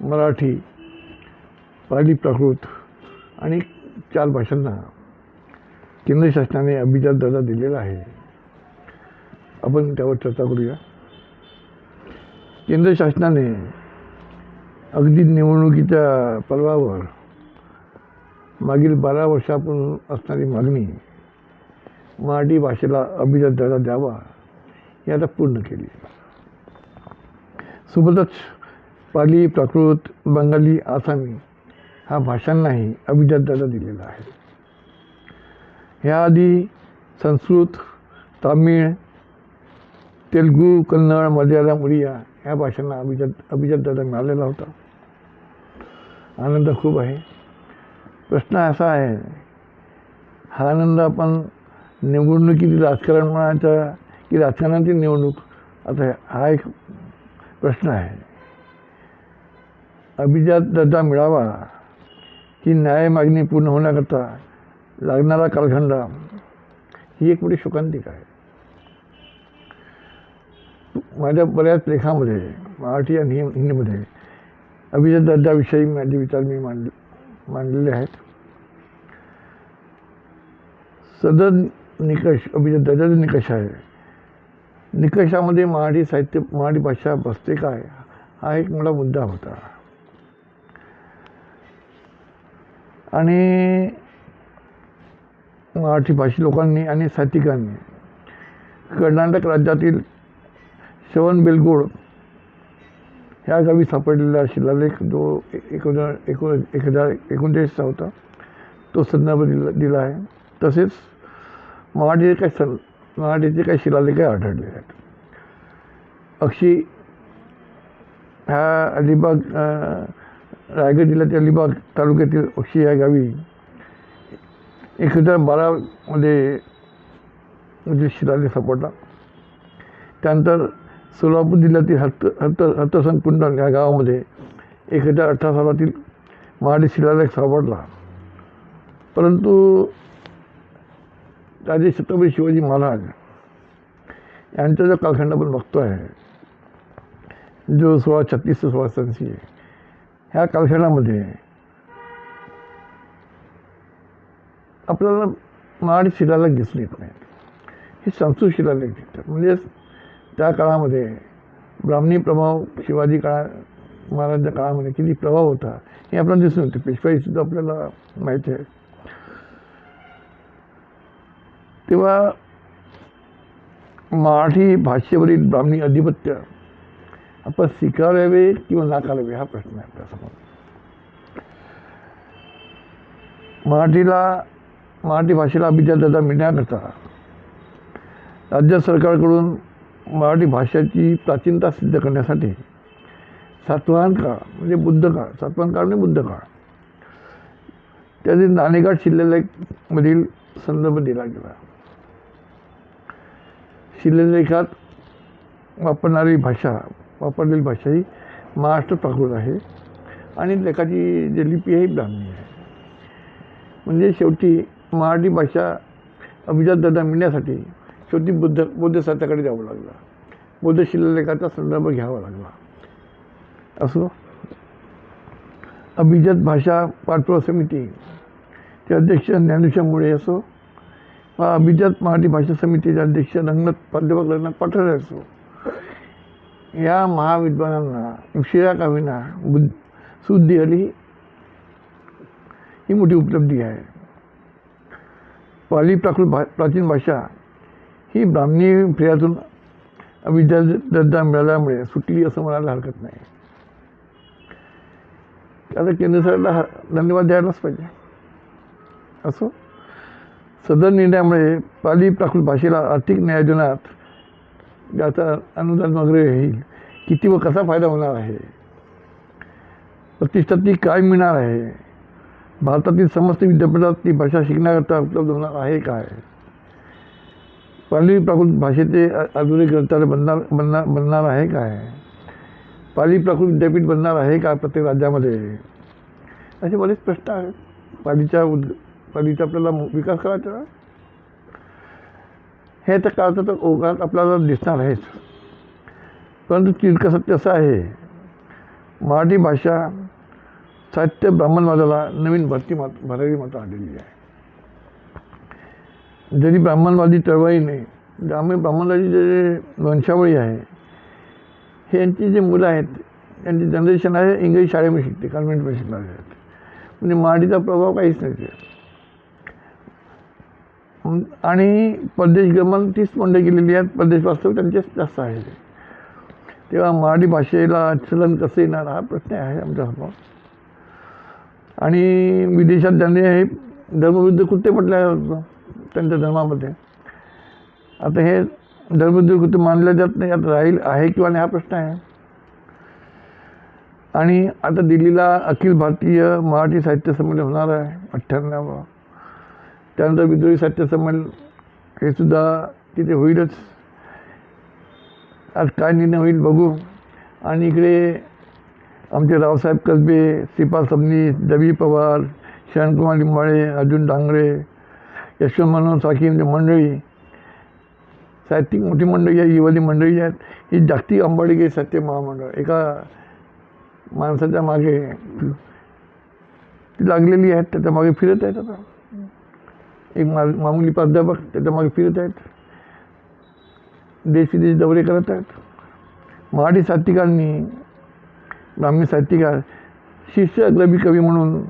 मराठी पाली प्राकृत आणि चार भाषांना केंद्र शासनाने अभिजात दर्जा दिलेला आहे. आपण त्यावर चर्चा करूया. केंद्र शासनाने अगदी निवडणुकीच्या पर्वावर मागील बारा वर्षापासून असणारी मागणी मराठी भाषेला अभिजात दर्जा द्यावा ही आता पूर्ण केली. सोबतच पाली प्राकृत बंगाली आसामी हा भाषांनाही अभिजात दर्जा दिलेला आहे. ह्याआधी संस्कृत तामिळ तेलगू कन्नड मल्याळम उडिया ह्या भाषांना अभिजात अभिजात दर्जा मिळालेला होता. आनंद खूप आहे. प्रश्न असा आहे हा आनंद आपण निवडणुकीतील राजकारण म्हणायचा की राजकारणातील निवडणूक? आता हा एक प्रश्न आहे. अभिजात दर्जा मिळावा ही न्याय मागणी पूर्ण होण्याकरता लागणारा कालखंड ही एक मोठी शोकांतिका आहे. माझ्या बऱ्याच लेखामध्ये मराठी आणि हिंदीमध्ये अभिजात दर्जाविषयी माझे विचार मी मांड मांडलेले आहेत. सदर निकष अभिजात दर्जाचे निकष आहे. निकषामध्ये मराठी साहित्य मराठी भाषा बसते काय? हा एक मोठा मुद्दा होता. आणि मराठी भाषी लोकांनी आणि साहित्यिकांनी. कर्नाटक राज्यातील श्रवण बेलगोड ह्या गावी सापडलेला शिलालेख जो एक हजार एको एक हजार एकोणचाळीसचा होता तो संदर्भ दिला दिला आहे. तसेच मराठीचे काही सन मराठीचे काही शिलालेखही आढळले आहेत. अक्षी ह्या अलिबाग रायगड जिल्ह्यातील अलिबाग तालुक्यातील अक्षी या गावी एक हजार बारामध्ये म्हणजे शिलालेख सापडला. त्यानंतर सोलापूर जिल्ह्यातील हत्त हत्त हत्तसंकुंडल या गावामध्ये एक हजार अठरा सालातील महाडी शिलालेख सापडला. परंतु राजे छत्रपती शिवाजी महाराज यांचा जो कालखंड आपण बघतो आहे जो सोळा छत्तीस ते सोळा सत्ताऐंशी आहे ह्या कालखंडामध्ये आपल्याला मराठी शिलालेख दिसून येत नाहीत हे संस्कृत शिलालेख दिसतात. म्हणजेच त्या काळामध्ये ब्राह्मणी प्रभाव शिवाजी काळा महाराजांच्या काळामध्ये किती प्रभाव होता हे आपल्याला दिसून येते. पेशवाईसुद्धा आपल्याला माहिती आहे. तेव्हा मराठी भाषेवरील ब्राह्मणी अधिपत्य आपण स्वीकारावे किंवा नाकारावे हा प्रश्न आहे आपल्यासमोर मराठीला मराठी भाषेला अभिजात मिळण्याकरता राज्य सरकारकडून मराठी भाषेची प्राचीनता सिद्ध करण्यासाठी सातवाहन काळ म्हणजे बुद्ध काळ सातवाहन काळ म्हणजे बुद्ध काळ त्यातील नाणेघाट शिलालेखमधील संदर्भ दिला गेला शिलालेखात वापरणारी भाषा वापरलेली भाषा ही महाराष्ट्र प्राकृत आहे. आणि लेखाची जी लिपी आहे ही ब्राह्मी आहे. म्हणजे शेवटी मराठी भाषा अभिजात दर्जा मिळण्यासाठी शेवटी बुद्ध बौद्ध साहित्याकडे जावं लागलं. बौद्ध शिलालेखाचा संदर्भ घ्यावा लागला. असो. अभिजात भाषा पाठपुरा समिती ते अध्यक्ष ज्ञानेश्वर मुळे असो. अभिजात मराठी भाषा समितीचे अध्यक्ष रंगनाथ प्राध्यापक रंगनाथ पाठरे असो. या महाविद्वानांना उशिरा का बुद्ध शुद्धी आली ही. मोठी उपलब्धी आहे. पाली प्राकृत भा प्राचीन भाषा ही ब्राह्मणी प्रियातून अविद्या दर्जा मिळाल्यामुळे सुटली असं म्हणायला हरकत नाही. आता केंद्र सरकारला हा धन्यवाद द्यायलाच पाहिजे. असो? सदर निर्णयामुळे पाली प्राकृत भाषेला आर्थिक न्याय देण्यात ज्याचा अनुदान वगैरे येईल किती व कसा फायदा होणार आहे? प्रतिष्ठाती काय मिळणार आहे? भारतातील समस्त विद्यापीठात ती भाषा शिकण्याकरता उपलब्ध होणार आहे काय? पाली प्राकृत भाषेचे आधुनिक ग्रंथालय बनणार बनणार बनणार आहे काय? पाली प्राकृत विद्यापीठ बनणार आहे का प्रत्येक राज्यामध्ये? असे बरेच प्रश्न आहेत. पालीच्या उद पालीचा आपल्याला विकास करायचा हे तर काळाचं तर ओघात आपल्याला दिसणार आहेच. परंतु तितकं सत्य असं आहे मराठी भाषा साहित्य ब्राह्मणवादाला नवीन भरती मात भरावी मात्र आलेली आहे. जरी ब्राह्मणवादी चळवळीने ग्रामीण ब्राह्मणवादी जे वंशावळी आहे हे यांची जी मुलं आहेत त्यांची जनरेशन आहे इंग्रजी शाळेमध्ये शिकते कॉन्व्हेंटमध्ये शिकणारे आहेत. म्हणजे मराठीचा प्रभाव काहीच नाही आणि परदेश गमन तीच मंडळी गेलेली आहेत. परदेश वास्तव त्यांचेच जास्त आहे तेव्हा मराठी भाषेला चलन कसं येणार हा प्रश्न आहे आमच्यासमोर आणि विदेशात त्यांनी हे धर्मविरुद्ध कृत्य म्हटलं त्यांच्या धर्मामध्ये. आता हे धर्मविरुद्ध कृत्य मानलं जात नाही आता राहील आहे किंवा नाही हा प्रश्न आहे. आणि आता दिल्लीला अखिल भारतीय मराठी साहित्य संमेलन होणार आहे अठ्ठ्याण्णव त्यानंतर विद्रोही साहित्य हे सुद्धा तिथे होईलच. आज काय निर्णय होईल बघू. आणि इकडे आमचे रावसाहेब कसबे सिपा सबनीस दवी पवार शरणकुमार लिंबाळे अर्जुन डांगरे यशवंत मनोहर साखी म्हणजे मंडळी साहित्यिक मोठी मंडळी आहे युवती मंडळी आहेत. ही जागतिक अंबाडगी साहित्य महामंडळ एका माणसाच्या मागे लागलेली आहेत त्याच्यामागे फिरत आहेत आता. एक मा मामुली प्राध्यापक त्याच्यामागे फिरत आहेत. देश विदेश दौरे करत आहेत. मराठी साहित्यिकांनी ब्राह्मी साहित्यिकार शिष्य अग्रबी कवी म्हणून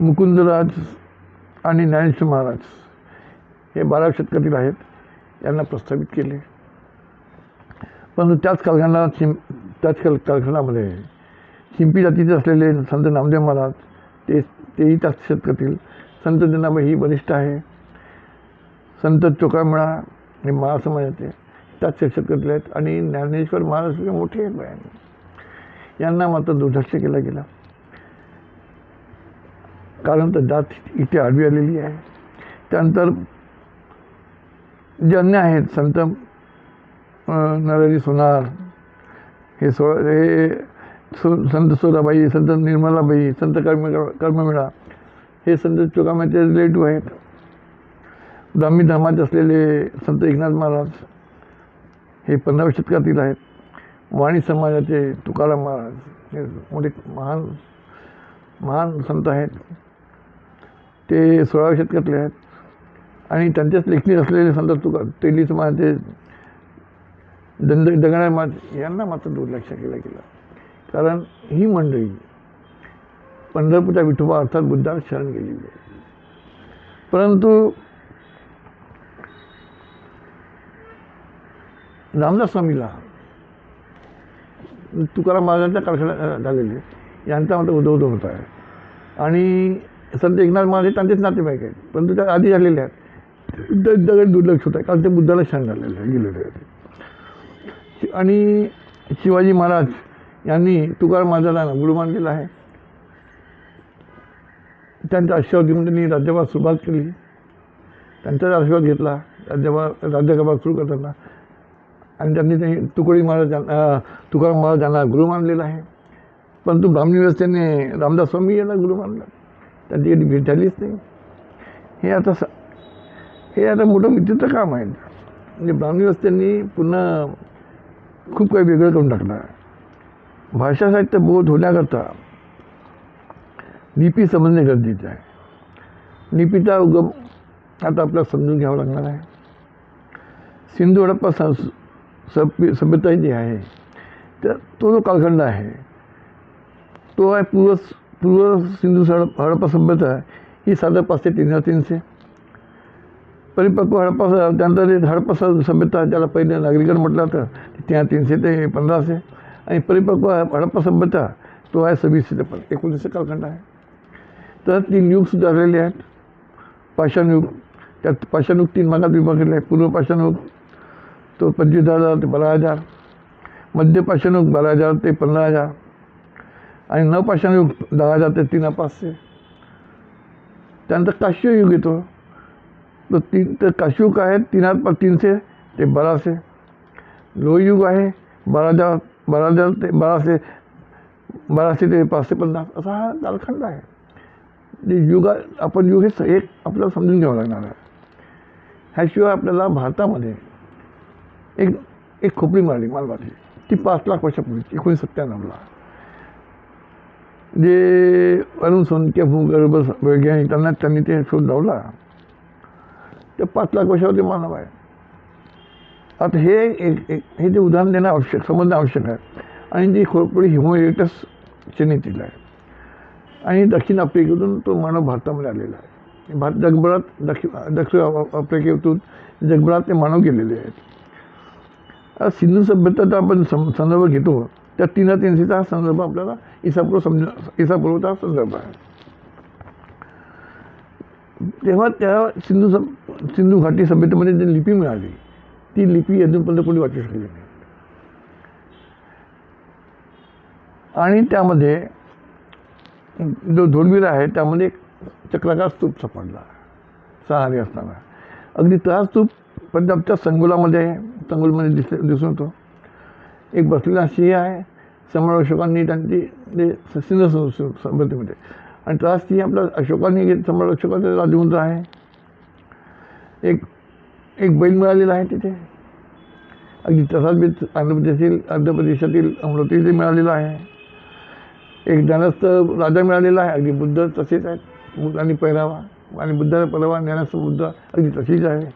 मुकुंदराज आणि ज्ञानेश्वर महाराज हे बाराव्या शतकातील आहेत यांना प्रस्थापित केले. परंतु त्याच कालखंडात शिं त्याच काल कालखंडामध्ये शिंपी जातीचे असलेले संत नामदेव महाराज ते तेही त्याच शतकातील संत जनाबाई ही वरिष्ठ आहे. संत चोकामेळा हे महासमाजाचे त्याच शतकातले आहेत आणि ज्ञानेश्वर महाराज मोठे आहेत यांना मात्र दुर्लक्ष केला गेला. कारण तर जात इथे आडवी आलेली आहे. त्यानंतर जे अन्य आहेत संत नरहरी सोनार हे सो हे सु संत सोदाबाई संत निर्मलाबाई संत कर्म कर्ममेळा हे संत तुकामाचे रिलेटिव्ह आहेत. ब्राह्मी धर्माचे असलेले संत एकनाथ महाराज हे पंधराव्या शतकातील आहेत. वाणी समाजाचे तुकाराम महाराज हे मोठे महान महान संत आहेत. ते सोळाव्या शतकातले आहेत. आणि त्यांच्याच लेखणी असलेले संत तुका तेली समाजाचे दंड दगडा महाराज यांना मात्र दुर्लक्ष केला गेलं. कारण ही मंडळी पंढरपूरच्या विठोबा अर्थात बुद्धाला शरण गेली. आहे परंतु रामदास स्वामीला तुकाराम महाराजांच्या कारखान्यात झालेले यांचा मात्र उदो उदो होत आहे. आणि संत एकनाथ महाराज त्यांचेच नातेवाईक आहेत. परंतु त्या आधी झालेले आहेत. द- दगड दुर्लक्ष होत आहे. कारण ते बुद्धाला शरण झालेले आहे गेलेले आणि शिवाजी महाराज यांनी तुकाराम महाराजांना गुरुमान दिला आहे. त्यांच्या आशीर्वाद घेऊन त्यांनी राज्यभार सुरुवात केली. त्यांचाच आशीर्वाद घेतला. राज्यभार राज्यकारभार सुरू करताना. आणि त्यांनी ते तुकडी महाराज तुकाराम महाराजांना गुरु मानलेला आहे. परंतु ब्राह्मणी व्यवस्थेने रामदास स्वामी यांना गुरु मानला. त्यांची कधी भेट झालीच नाही. हे आता स हे आता मोठं विचित्र काम आहे. म्हणजे ब्राह्मणी व्यवस्थेने पुन्हा खूप काही वेगळं करून टाकलं भाषा साहित्य बोध होण्याकरता लिपी समजणे गरजेचं आहे. लिपीचा उगम आता आपल्याला समजून घ्यावं लागणार आहे. सिंधू हडप्पा संस सभ्य सभ्यता जी आहे. तर तो जो कालखंड आहे तो आहे पूर्व पूर्व सिंधू हडप हडप्पा सभ्यता ही साधारण पाचशे तीन हजार तीनशे. परिपक्व हडप्पा त्यानंतर हडप्पा सभ्यता ज्याला पहिले नागरिकरण म्हटलं तर त्या तीनशे ते पंधराशे. आणि परिपक्व हडप्पा सभ्यता तो आहे सव्वीसशे ते पण एकोणीसशे कालखंड आहे. तर तीन युगसुद्धा झालेले आहेत पाषाण युग त्यात पाषाणयुग तीन भागात विभागलेले आहे. पूर्व पाषाणयुग तो पंचवीस हजार ते बारा हजार. मध्य पाषाणयुग बारा हजार ते पंधरा हजार. आणि नवपाषाण युग दहा हजार ते तीन पाचशे. त्यानंतर काश्ययुग येतो. तो तीन तर काश्युग आहे तीन हजार तीनशे ते बाराशे. लोहयुग आहे बारा हजार बारा हजार ते बाराशे बाराशे ते पाचशे पन्नास. असा हा कालखंड आहे. म्हणजे युग आपण युग हे एक आपल्याला समजून घ्यावं लागणार आहे. ह्याशिवाय आपल्याला भारतामध्ये एक एक खोपडी मारली मालवाची ती पाच लाख वर्षापूर्वी एकोणीस सत्त्याण्णवला जे अरुण सोनके भूगर्भ वैज्ञानिक त्यांना त्यांनी ते शोध लावला. ते पाच लाख वर्षावरती मानव आहे. आता हे एक एक हे जे उदाहरण देणं आवश्यक समजणं आवश्यक आहे. आणि जी खोपडी हिमोएटस चेन्नईतील आहे. आणि दक्षिण आफ्रिकेतून तो मानव भारतामध्ये आलेला आहे. भारत जगभरात दक्षिण दक्षिण आफ्रिकेतून जगभरात ते मानव गेलेले आहेत. सिंधू सभ्यतेचा आपण सं संदर्भ घेतो. त्या तीन तीनशेचा हा संदर्भ आपल्याला इसापूर्व समज इसापूर्वचा संदर्भ आहे. तेव्हा त्या सिंधू सभ सिंधू घाटी सभ्यतेमध्ये जी लिपी मिळाली ती लिपी अजूनपर्यंत कोणी वाचू शकली नाही. आणि त्यामध्ये जो धोलवीर आहे त्यामध्ये एक चक्राकार स्तूप सापडला. सहारी असताना. अगदी तसा स्तूप पंजाबच्या संगुलामध्ये आहे दिस दिसून येतो. एक बसलेला सिंह आहे. सम्राट अशोकांनी त्यांची ते सिंह सभ्यतेमध्ये आणि त्रास सिंह आपला अशोकांनी समोर अशोकाचा राजवंत आहे. एक एक बैल मिळालेला आहे तिथे. अगदी तसाच बेट आंध्र प्रदेशातील आंध्र प्रदेशातील अमरावती इथे मिळालेला आहे. एक ज्ञानस्थ राजा मिळालेला आहे. अगदी बुद्ध तसेच आहेत. आणि पहिरावा आणि बुद्धाचा परवा ज्ञानस्थ बुद्ध अगदी तशीच आहे.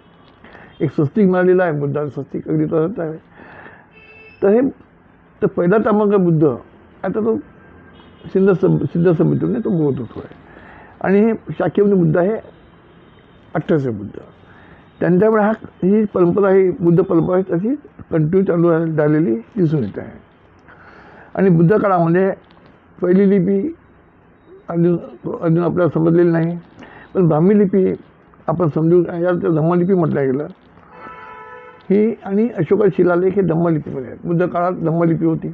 एक स्वस्तिक मिळालेला आहे. बुद्धाला स्वस्तिक अगदी तसंच आहे. तर हे तर पहिला क्रमांक बुद्ध. आता तो सिद्ध सिद्ध समितीने तो बोलत होतो आहे आणि हे शाक्यवनी बुद्ध आहे. अठराशे बुद्ध. त्यांच्यामुळे हा ही परंपरा ही बुद्ध परंपरा आहे तशी कंटिन्यू चालू झालेली दिसून येत आहे. आणि बुद्ध काळामध्ये पहिली लिपी अजून अजून आपल्याला समजलेली नाही. पण ब्राह्मी लिपी आपण समजू याला धम्मलिपी म्हटलं गेलं. ही आणि अशोका शिलालेख हे धम्मलिपीमध्ये आहेत. बुद्ध काळात धम्मलिपी होती.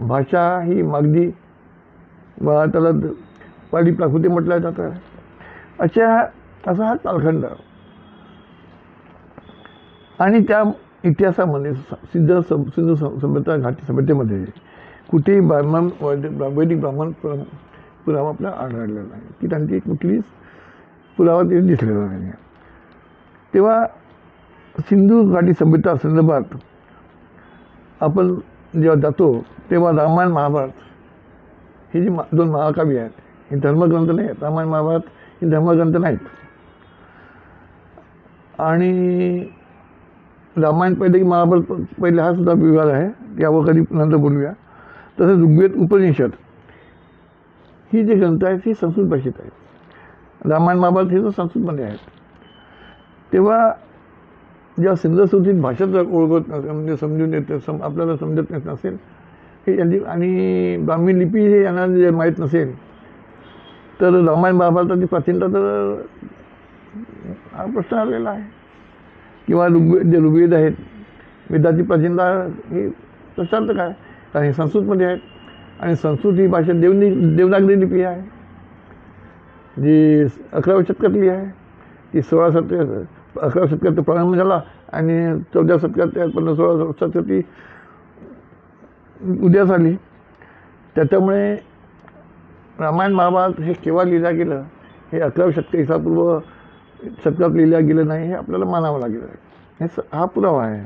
भाषा ही मागदी व त्याला द- पाली प्राकृती म्हटलं जातं अशा असा हा कालखंड. आणि त्या इतिहासामध्ये सिद्ध सब सिंधू सभ्यता घाटी सभ्यतेमध्ये कुठेही ब्राह्मण वैदिक ब्राह्मण पुरा- पुरावा आपला आढळलेला नाही. की त्यांची कुठलीच पुरावा तिथे दिसलेला नाही. तेव्हा सिंधू घाटी सभ्यता संदर्भात आपण जेव्हा जातो तेव्हा रामायण महाभारत हे जी मा दोन महाकाव्य आहेत हे धर्मग्रंथ नाही आहेत. रामायण महाभारत हे धर्मग्रंथ नाहीत. आणि रामायण पहिले की महाभारत पहिले हा सुद्धा विभाग आहे. यावर कधी नंतर बोलूया. तसंच ऋग्वेद उपनिषद. ही जी ग्रंथ आहेत ही संस्कृत भाषेत आहेत. रामायण महाभारत हे तर संस्कृतमध्ये आहेत. तेव्हा ज्या सिंधुसुतीत भाषा जर ओळखत नसेल म्हणजे समजून येत सम आपल्याला समजत येत नसेल हे यांची आणि ब्राह्मी लिपी हे यांना जे माहीत नसेल तर रामायण महाभारताची प्राचीनता तर हा प्रश्न आलेला आहे. किंवा ऋग्वेद जे ऋग्वेद आहेत वेदाची प्राचीनता ही प्रशांत काय तर हे संस्कृतमध्ये आहेत आणि संस्कृत ही भाषा देवनी देवनागरी लिपी आहे. जी अकराव्या शतकातली आहे. ती सोळा शतक अकरा शतकात प्रारंभ झाला आणि चौदा शतकात पन्नास सोळा शतकात ती उद्यास आली. त्याच्यामुळे रामायण महाभारत हे केव्हा लिहिलं गेलं हे अकराव्या शतक इसापूर्व शतकात लिहिलं गेलं नाही हे आपल्याला मानावं लागेल. हे स हा पुरावा आहे.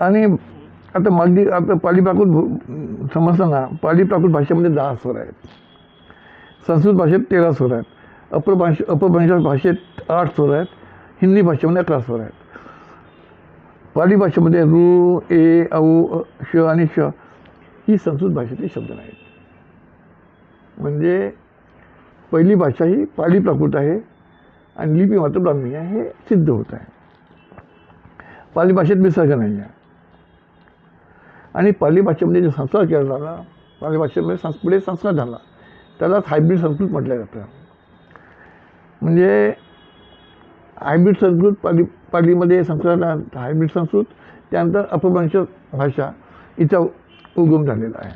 आणि आता मागणी आता पालीपाकूत भू- समजताना पाली प्राकृत भाषेमध्ये दहा स्वर आहेत. संस्कृत भाषेत तेरा स्वर आहेत. अपर भाषे अपभ्रंश भाषेत आठ स्वर आहेत. हिंदी भाषेमध्ये अकरा स्वर आहेत. पाली भाषेमध्ये रू ए औ अ, श आणि श ही संस्कृत भाषेतले शब्द नाहीत. म्हणजे पहिली भाषा ही पाली प्राकृत आहे आणि लिपी मात्र ब्राह्मी आहे हे सिद्ध होत आहे. पाली भाषेत विसर्ग नाही आहे. आणि पाली भाषेमध्ये जो संस्कार केला झाला पाली भाषेमध्ये संस् पुढे संस्कार झाला त्यालाच हायब्रिड संस्कृत म्हटलं जातं. म्हणजे हायब्रिड संस्कृत पाली पालीमध्ये संस्कृत हायब्रिड संस्कृत त्यानंतर अपभ्रंश भाषा हिचा उगम झालेला आहे.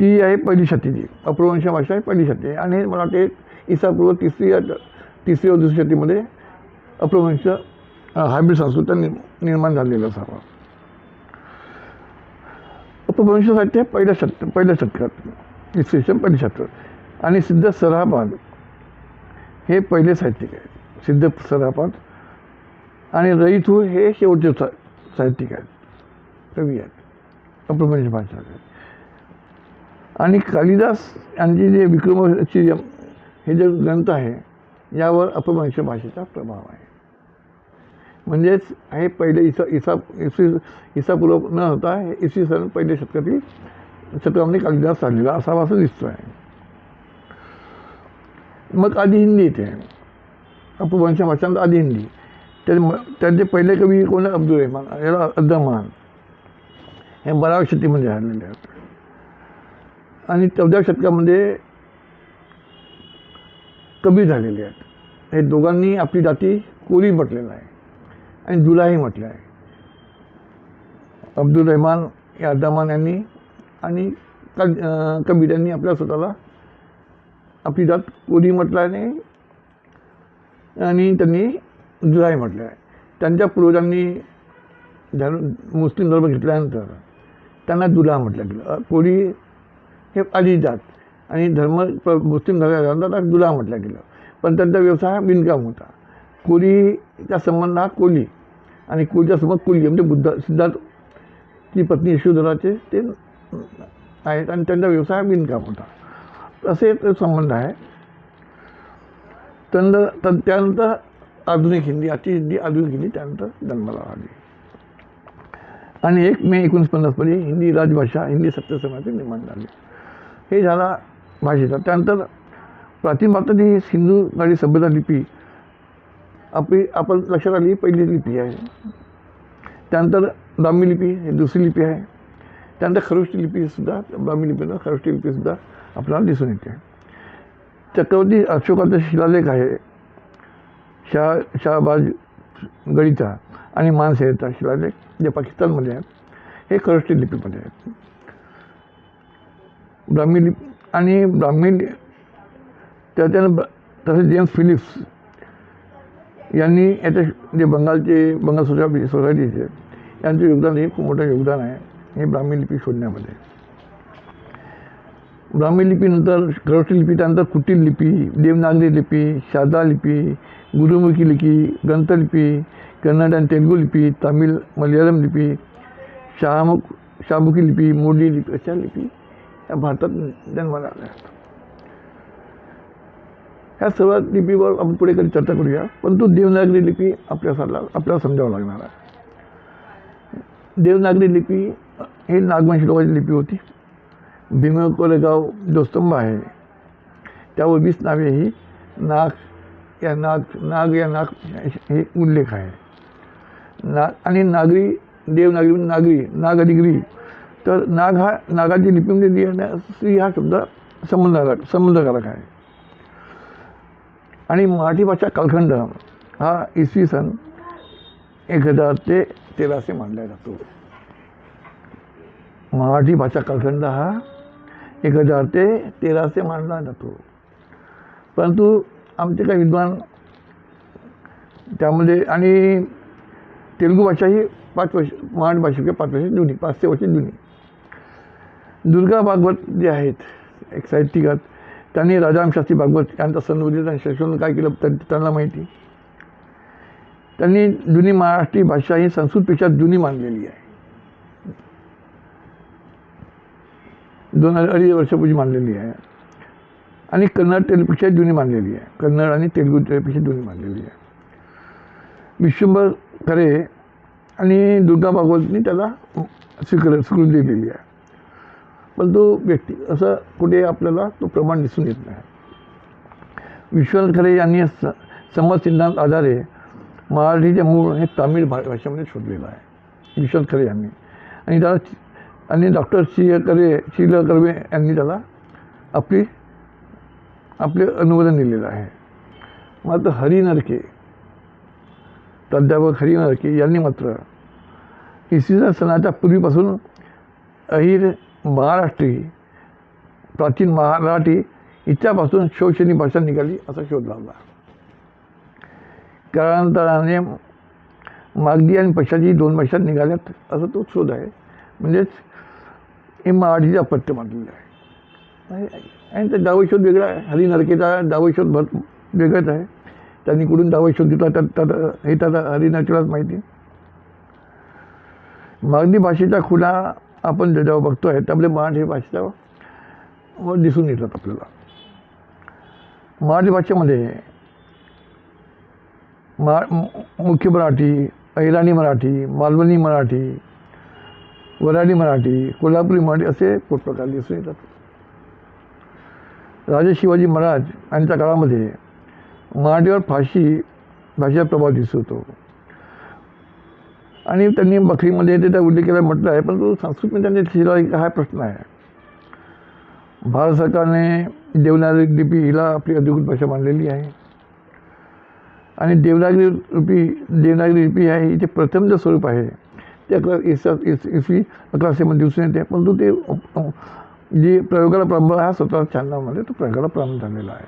ती आहे पहिली शतीची अपभ्रंश भाषा आहे पहिली शती आणि मला वाटते इसापूर्व तिसरी तिसरी व दुसरी शतीमध्ये अपभ्रंश हायब्रिड संस्कृत निर्माण झालेलं असावं. अपभ्रंश साहित्य पहिल्या शत पहिल्या शतकात इसवी सन पहिल्या शतकात आणि सिद्ध सरापाद हे पहिले साहित्यिक आहेत. सिद्ध सरापाद आणि रईथू हे शेवटचे सा साहित्यिक आहेत. कवी आहेत. अपभ्रंश भाषा आणि कालिदास यांचे जे विक्रमची हे जे ग्रंथ आहे यावर अपभ्रंश भाषेचा प्रभाव आहे. म्हणजेच हे पहिले इसा इसा इसवी इसापूर्व न होता हे इसवी सन पहिल्या शतकातील शतकामध्ये कालिदास चाललेला असावा असं दिसतो आहे मग आधी हिंदी येते अपभ्रंश भाषांत आधी हिंदी. त्या त्यांचे पहिले कवी कोण अब्दुल रहमान. याला अद्दमान हे बाराव्या शतीमध्ये आलेले आहेत. आणि चौदाव्या शतकामध्ये कवी झालेले आहेत. हे दोघांनी आपली जाती कोरी म्हटलेलं आहे. आणि जुलाही म्हटलं आहे. अब्दुल रहमान या अद्दामान यांनी आणि कबीर यांनी आपल्या स्वतःला आपली जात कोरी म्हटलं आहे आणि त्यांनी जुलाही म्हटलं आहे. त्यांच्या पूर्वजांनी धर्म मुस्लिम धर्म घेतल्यानंतर त्यांना जुला म्हटलं गेलं. कोळी हे आधी जात आणि धर्म मुस्लिम धर्म त्यांना जुला म्हटलं गेलं. पण त्यांचा व्यवसाय हा विणकाम होता. कोळीच्या संबंध हा कोली आणि कुलच्यासोबत संबंध म्हणजे बुद्ध सिद्धार्थची पत्नी यशोधराचे ते आहेत आणि त्यांचा व्यवसाय हा विणकाम होता. असे ते संबंध आहे. त्यानंतर तर- त्यानंतर आधुनिक हिंदी अति हिंदी आधुनिक हिंदी त्यानंतर जन्माला आली. आणि एक मे एकोणीस पन्नासमध्ये हिंदी राजभाषा हिंदी सत्यसमाजाचे निर्माण झाले. हे झाला भाषेचा. त्यानंतर प्राचीन भारतात ही सिंधू गाडी सभ्यता लिपी आपली आपण लक्षात आली पहिली लिपी आहे. त्यानंतर ब्राह्मी लिपी ही दुसरी लिपी आहे. त्यानंतर खरोष्टी लिपीसुद्धा ब्राह्मी लिपीनं खरोष्टी लिपीसुद्धा आपल्याला दिसून येते. चक्रवर्ती अशोकाचा शिलालेख आहे. शाह शहाबाज गडीचा आणि मानसेचा शिलालेख जे पाकिस्तानमध्ये आहेत हे खरोष्टी लिपीमध्ये आहेत ब्राह्मी लिपी आणि ब्राह्मी लि- त्याच्यानं तसेच जेम्स फिलिप्स यांनी याच्या जे बंगालचे बंगाल सोसायटी सोसायटीचे यांचं योगदान हे खूप मोठं योगदान आहे हे ब्राह्मी लिपी शोधण्यामध्ये. ब्राह्मी लिपीनंतर खरोष्टी लिपी त्यानंतर कुटील लिपी देवनागरी लिपी शारदा लिपी गुरुमुखी लिपी ग्रंथलिपी कन्नड आणि तेलुगू लिपी तामिळ मल्याळम लिपी शहामुख शामुखी लिपी मोडी लिपी अशा लिपी या भारतात जन्माला आल्या. आहेत ह्या सर्व लिपीवर आपण पुढे कधी चर्चा करूया परंतु देवनागरी लिपी आपल्यासारला आपल्याला समजावं लागणार आहे. देवनागरी लिपी ही नागवंशी लोकांची लिपी होती. भीम कोरेगाव जो स्तंभ आहे त्यावर वीस नावे ही नाग या नाग नाग या नाग हे उल्लेख आहे. नाग आणि नागरी देवनागरी म्हणजे नागरी नाग अधिगरी तर नाग हा नागाची लिपीमध्ये म्हणजे लिहिण्या स्त्री हा शब्द संबंधकारक संबंधकारक आहे. आणि मराठी भाषा कालखंड हा इसवी सन एक हजार ते तेराशे मानला जातो. मराठी भाषा कालखंड हा एक हजार ते तेराशे मानला जातो. परंतु आमचे काही विद्वान त्यामध्ये आणि तेलुगू भाषा ही पाच वर्ष मराठी भाषेपेक्षा पाच वर्ष जुनी पाचशे वर्ष जुनी. दुर्गा भागवत जे आहेत एक साहित्यिकात त्यांनी राजामशास्त्री भागवत यांचा संबोधित आणि काय केलं तर त्यांना माहिती. त्यांनी जुनी महाराष्ट्री भाषा ही संस्कृतपेक्षा जुनी मानलेली आहे. दोन हजार अडीच वर्षापूर्वी मानलेली आहे. आणि कन्नड तेलपेक्षा जुनी मानलेली आहे. कन्नड आणि तेलुगू तेलपेक्षा जुनी मानलेली आहे. विश्वंभर खरे. आणि दुर्गा भागवतनी त्याला स्वीकार स्वीकृती दिलेली आहे. पण तो व्यक्ती असं कुठे आपल्याला तो प्रमाण दिसून येत नाही. विश्वनाथ खरे यांनी स समज सिद्धांत आधारे मराठीचे मूळ हे तामिळ भाषेमध्ये शोधलेलं आहे. विश्वनाथ खरे यांनी. आणि त्याला आणि डॉक्टर सी करे ल कर्वे यांनी त्याला आपली आपले अनुवादन दिलेलं आहे. मात्र हरी नरके प्राध्यापक हरी नरके यांनी मात्र इसवी सणाच्या पूर्वीपासून अहिर महाराष्ट्री प्राचीन मराठी इथल्यापासून शोषणी भाषा निघाली असा शोध लावला कालांतराने मागणी आणि पक्षाची दोन भाषा निघाल्यात असा तो शोध आहे. म्हणजेच हे मराठीचा अपत्य मानलेलं आहे. आणि ते दावशोध वेगळा आहे. हरी नरकेचा दावशोध भर वेगळाच आहे. त्यांनी कुठून दावशोध घेतला त्यात त्यात हे त्याला हरिनरकेलाच माहिती मागणी भाषेचा खुला आपण जेव्हा बघतो आहे त्यामध्ये मराठी भाषेवर वर दिसून येतात आपल्याला. मराठी भाषेमध्ये मा मुख्य मराठी अहिराणी मराठी मालवणी मराठी वराडी मराठी कोल्हापुरी मराठी असे पोटप्रकार दिसून येतात. राजे शिवाजी महाराज यांच्या काळामध्ये मराठीवर फारशी भाषेचा प्रभाव दिसतो आणि त्यांनी बकरीमध्ये ते त्या उल्लेख केला म्हटलं आहे परंतु संस्कृतमध्ये त्यांनी शिला हा प्रश्न आहे. भारत सरकारने देवनागरी लिपी हिला आपली अधिकृत भाषा मानलेली आहे. आणि देवनागरी लिपी देवनागरी लिपी आहे हिचे प्रथम जे स्वरूप आहे ते अकरा इसवी इस इसवी अकराशेमध्ये दिवसून येते. परंतु ते जे प्रयोगाला प्रारंभ हा स्वतः छाननामध्ये तो प्रयोगाला प्रारंभ झालेला आहे.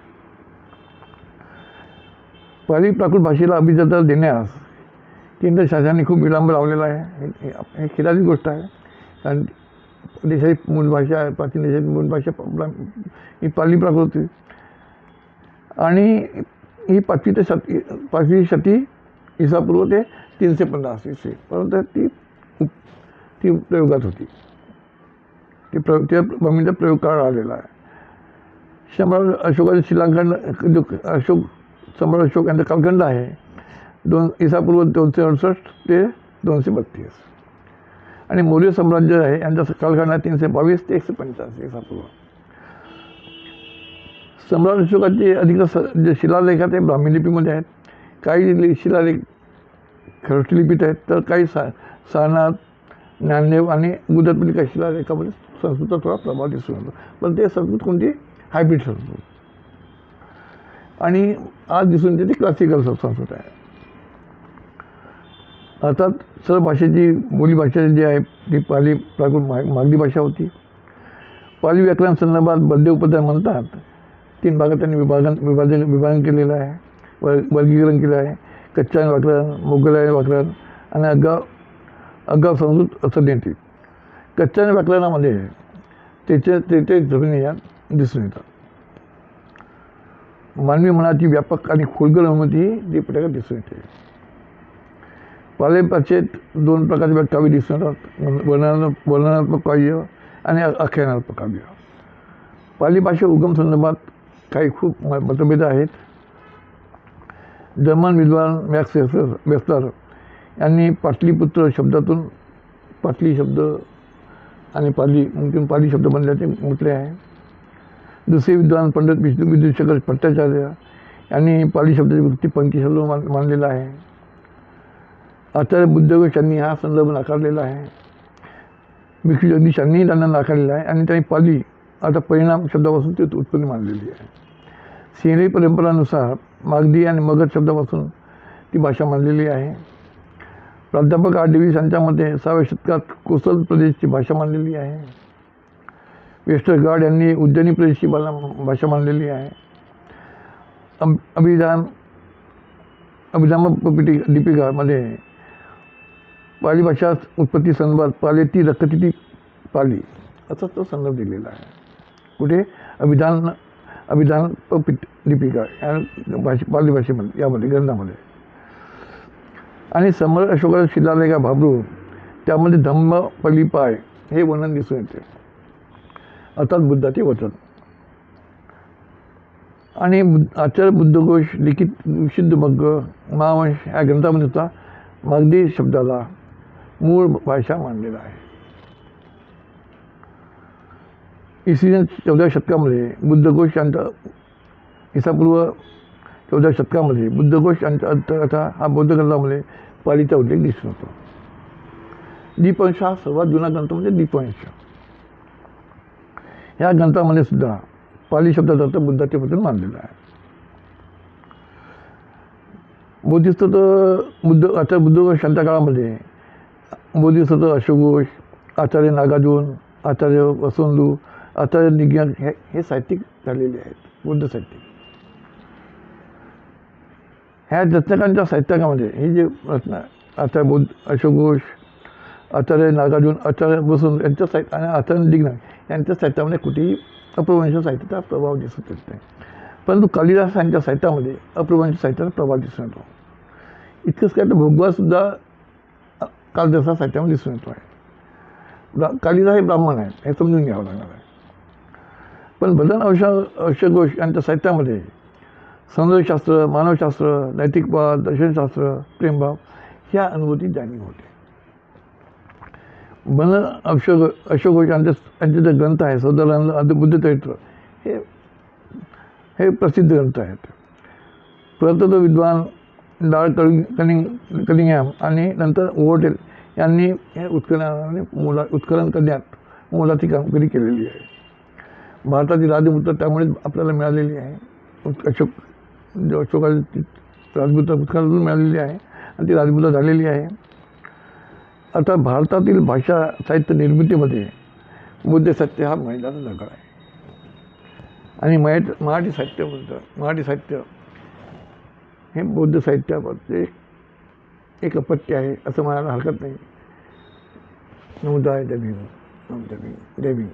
पाली प्राकृत भाषेला अभिजात देण्यास केंद्र शासनाने खूप विलंब लावलेला आहे. हे- हे खेदाची गोष्ट आहे. कारण देशाची मूळ भाषा आहे प्राचीन देशाची मूळ भाषा ही पाली प्राकृत. होती आणि ही पाचवी ते शती पाचवी शती इसापूर्व ते तीनशे पन्नास इसवी परंतु ती ती प्रयोगात होती. ती प्रयोग त्या भूमीचा प्रयोग काळ आलेला आहे. सम्राट अशोकाचे शिलांकन जो अशोक सम्राट अशोक यांचा कालखंड आहे. दोन इसापूर्व दोनशे अडुसष्ट ते दोनशे बत्तीस. आणि मौर्य साम्राज्य आहे यांचा कालखंड तीनशे बावीस ते एकशे पंच्याऐंशी इसापूर्व सम्राट अशोकाचे अधिक स- जे शिलालेख आहेत ते ब्राह्मी लिपीमध्ये आहेत. काही लि- शिलालेख खरष्टी लिपीत आहेत तर काही सा सारनाथ ज्ञानदेव आणि गुजरातमधील शिलालेखामध्ये संस्कृतचा थोडा प्रभाव दिसून येतो. पण ते संस्कृत कोणती? हायब्रिड संस्कृत. आणि आज दिसून येते ती क्लासिकल संस्कृत आहे. अर्थात सर्व भाषेची बोलीभाषा जी आहे ती पाली प्राकृत मा मागधी भाषा होती. पाली व्याकरण संदर्भात बद्य उपदान म्हणतात. तीन भागात त्यांनी विभागन विभाजन विभाजन केलेलं आहे. वर वर्गीकरण केलं आहे. कच्चा व्याकरण मोगलायन व्याकरण आणि अगाव अगाव संस्कृत असं देते. कच्च्या व्याकरणामध्ये त्याचे ते ते जमिनी या दिसून येतात. मानवी मनाची व्यापक आणि खोलगर अनुमती ती पटकन दिसून येते. पालेभाषेत दोन प्रकारचे काव्य दिसून वर्णना वर्णनात्मक काव्य आणि आख्यानात्मक काव्य पाली भाषा उगम संदर्भात काही खूप म- मतभेद आहेत जर्मन विद्वान मॅक्स वेस्टर वेस्टर यांनी पाटलीपुत्र शब्दातून पाटली शब्द आणि पाली मग पाली शब्द बनल्याचे म्हटले आहे दुसरे विद्वान पंडित विष्णू विदुशेखर भट्टाचार्य यांनी पाली शब्दाची वृत्ती पंक्ती शब्द मान मानलेला आहे आचार्य बुद्धघोष यांनी हा संदर्भ नाकारलेला आहे. भिक्षू जगदीश यांनीही त्यांना नाकारलेला आहे आणि त्यांनी पाली आता परिणाम शब्दापासून ते उत्पन्न मानलेली आहे. सिंहरी परंपरानुसार मागधी आणि मगध शब्दापासून ती भाषा मानलेली आहे. प्राध्यापक आर डेव्हिस यांच्यामध्ये सहाव्या शतकात कोसल प्रदेशची भाषा मानलेली आहे. वेस्टरगार्ड यांनी उज्जैनी प्रदेशची बाला- भाषा मानलेली आहे. अभ अभिधान अभिधान पिटी दीपिकामध्ये पाली भाषा उत्पत्ती संदर्भात पालेती रक्ततिथी पाली. असा तो संदर्भ दिलेला आहे. कुठे? अभिधान अभिधान पिट लिपिका या भाषे पाली भाषेमध्ये यामध्ये ग्रंथामध्ये. आणि समर अशोकाचा शिलालेखा भाबरू त्यामध्ये धम्म पलिपाय हे वर्णन दिसून येते. अर्थात बुद्धाचे वचन. आणि बुद्ध- आचार्य बुद्धघोष लिखित विशुद्ध मग्ग महावंश या ग्रंथामध्ये सुद्धा मागदी शब्दाला मूळ भाषा मानलेला आहे. इसवी चौदाव्या शतकामध्ये बुद्धघोष यांचा इसापूर्व चौदाव्या शतकामध्ये बुद्धघोष यांचा अर्थकथा हा बौद्ध ग्रंथामध्ये पालीचा उल्लेख दिसून येतो. दीपवंश हा सर्वात जुना ग्रंथ म्हणजे दीपवंश ह्या ग्रंथामध्ये सुद्धा पाली शब्दाचा अर्थ बुद्धाचे वचन मानलेला आहे. बोधिसत्व बुद्ध आता बुद्ध शांत काळामध्ये बोधिसत्व अशोकघोष आचार्य नागार्जुन आचार्य वसंतू आचार्य निज्ञान हे हे साहित्यिक झालेले आहेत बुद्ध साहित्यिक. ह्या रत्नकांच्या साहित्यकामध्ये हे जे रत्न आहे, आचार्य बुद्ध अशोक घोष आचार्य नागार्जुन आचार्य वसंत यांच्या साहित्य आणि आचार्य निज्ञान यांच्या साहित्यामध्ये कुठेही अपभ्रंश साहित्याचा प्रभाव दिसत येत नाही. परंतु कालिदास यांच्या साहित्यामध्ये अपभ्रंश साहित्याचा प्रभाव दिसून येतो. इतकंच काय तर भोगवासुद्धा कालिदासा साहित्यामध्ये दिसून येतो आहे ब्रा कालिदास हे ब्राह्मण आहेत हे समजून घ्यावं लागणार आहे. पण भजन औषध औषधघोष यांच्या साहित्यामध्ये सौंदर्यशास्त्र मानवशास्त्र नैतिकवाद दर्शनशास्त्र प्रेमभाव ह्या अनुभूती जाणीव होते. बन अशोक अशोक यांचे यांचे जे ग्रंथ आहे सौदरानंद बुद्धचरित्र हे हे प्रसिद्ध ग्रंथ आहेत. प्रतत विद्वान डाळ कलिंग कलिंग कलिंगहॅम आणि नंतर ओव्हटेल यांनी हे उत्खननाने मोला उत्खनन करण्यात मोलाची कामगिरी केलेली आहे. भारताची राजमुद्रा त्यामुळेच आपल्याला मिळालेली आहे. अशोक जो अशोकाची राजमुद्रा उत्खननातून मिळालेली आहे आणि ती राजमुद्रा झालेली आहे. अर्थात भारतातील भाषा साहित्य निर्मितीमध्ये बुद्ध सत्य हा महिलाचा दगड आहे. आणि मराठी मराठी साहित्य म्हणतं मराठी साहित्य हे बौद्ध साहित्यामध्ये एक अपत्य आहे असं म्हणायला हरकत नाही. नमुदाय देवी नमुदाय देवी.